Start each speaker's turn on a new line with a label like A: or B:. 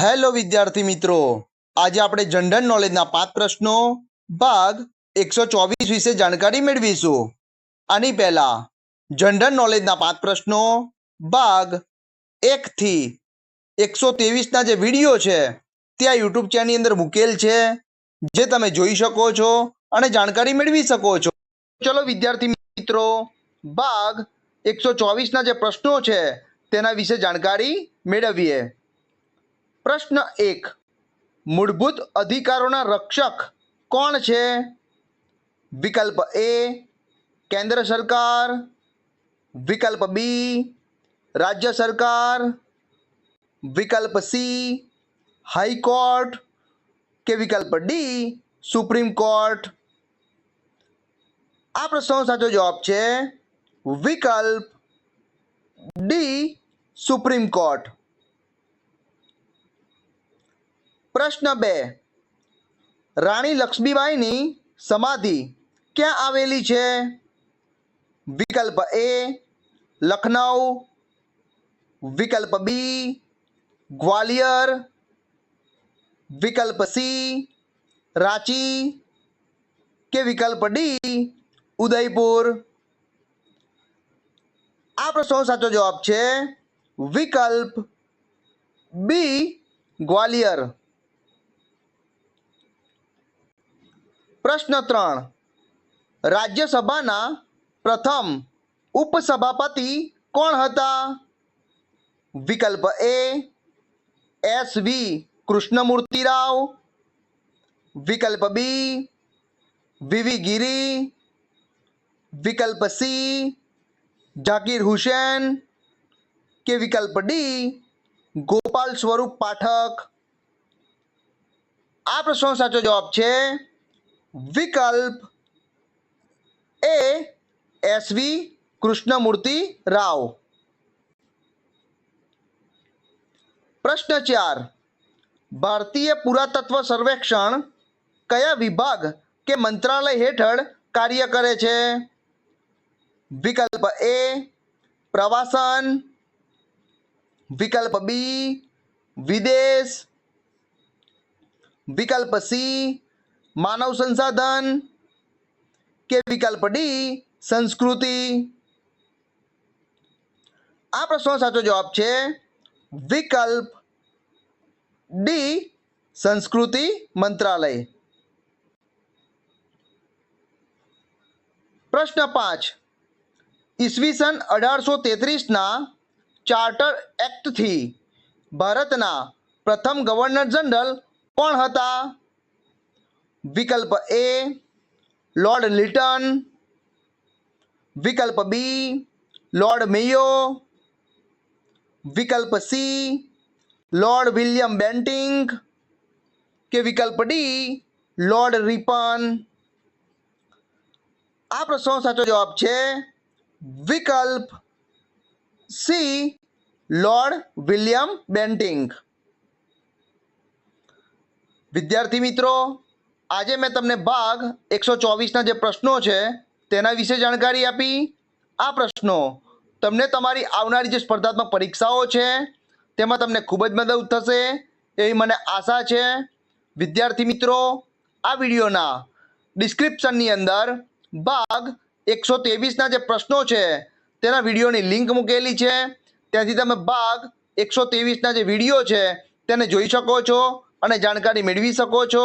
A: Hello વિદ્યાર્થી મિત્રો, આજે આપણે જનરલ નોલેજના પાંચ પ્રશ્નો, ભાગ એકસો ચોવીસ વિશે જાણકારી મેળવીશું. આની પહેલા, જનરલ નોલેજના પાંચ પ્રશ્નો, ભાગ એકથી એકસો ત્રેવીસના જે વીડિયો છે, તે આ યુટ્યુબ ચેનલની અંદર મૂકેલ છે, જે તમે જોઈ શકો છો અને જાણકારી મેળવી શકો છો. ચલો વિદ્યાર્થી મિત્રો, ભાગ એકસો ચોવીસના જે પ્રશ્નો છે, તેના વિશે જાણકારી મેળવીએ. પ્રશ્ન એક. મૂળભૂત અધિકારોના રક્ષક કોણ છે? વિકલ્પ એ, કેન્દ્ર સરકાર. વિકલ્પ બી, રાજ્ય સરકાર. વિકલ્પ સી, હાઈકોર્ટ. કે વિકલ્પ ડી, સુપ્રીમ કોર્ટ. આ પ્રશ્નનો સાચો જવાબ છે વિકલ્પ ડી, સુપ્રીમ કોર્ટ. પ્રશ્ન બે. રાણી લક્ષ્મીબાઈની સમાધિ ક્યાં આવેલી છે? વિકલ્પ એ, લખનઉ. વિકલ્પ બી, ગ્વાલિયર. વિકલ્પ સી, રાંચી. કે વિકલ્પ ડી, ઉદયપુર. આ પ્રશ્નનો સાચો જવાબ છે વિકલ્પ બી, ગ્વાલિયર. પ્રશ્ન ત્રણ. રાજ્યસભાના પ્રથમ ઉપસભાપતિ કોણ હતા? વિકલ્પ A, S V Krishnamurthy Rao વિકલ્પ બી, વીવી ગિરી. વિકલ્પ સી ઝાકીર હુસેન. કે વિકલ્પ ડી, ગોપાલ સ્વરૂપ પાઠક. આ પ્રશ્નનો સાચો જવાબ છે વિકલ્પ એ એસવી કૃષ્ણમૂર્તિ રાવ. પ્રશ્ન ચાર. ભારતીય પુરાતત્વ સર્વેક્ષણ કયા વિભાગ કે મંત્રાલય હેઠળ કાર્ય કરે છે? વિકલ્પ એ પ્રવાસન. વિકલ્પ બી વિદેશ. વિકલ્પ સી માનવ સંસાધન કે વિકલ્પ ડી, સંસ્કૃતિ? આ પ્રશ્નનો સાચો જવાબ છે વિકલ્પ ડી, સંસ્કૃતિ મંત્રાલય. પ્રશ્ન પાંચ. ઈસવીસન અઢારસો તેત્રીસના ચાર્ટર એક્ટથી ભારતના પ્રથમ ગવર્નર જનરલ કોણ હતા? વિકલ્પ એ લોર્ડ લિટન વિકલ્પ બી લોર્ડ મેયો વિકલ્પ સી લોર્ડ વિલિયમ બેન્ટિંગ કે વિકલ્પ ડી લોર્ડ રિપન આ પ્રશ્નનો સાચો જવાબ છે વિકલ્પ સી લોર્ડ વિલિયમ બેન્ટિંગ વિદ્યાર્થી મિત્રો આજે મેં તમને ભાગ એકસો ચોવીસના જે પ્રશ્નો છે, તેના વિશે જાણકારી આપી. આ પ્રશ્નો તમને તમારી આવનારી જે સ્પર્ધાત્મક પરીક્ષાઓ છે, તેમાં તમને ખૂબ જ મદદ થશે એવી મને આશા છે. વિદ્યાર્થી મિત્રો, આ વિડીયોના ડિસ્ક્રિપ્શનની અંદર ભાગ એકસો ત્રેવીસના જે પ્રશ્નો છે, તેના વિડીયોની લિંક મૂકેલી છે. ત્યાંથી તમે ભાગ એકસો ત્રેવીસના જે વીડિયો છે, તેને જોઈ શકો છો અને જાણકારી મેળવી શકો છો.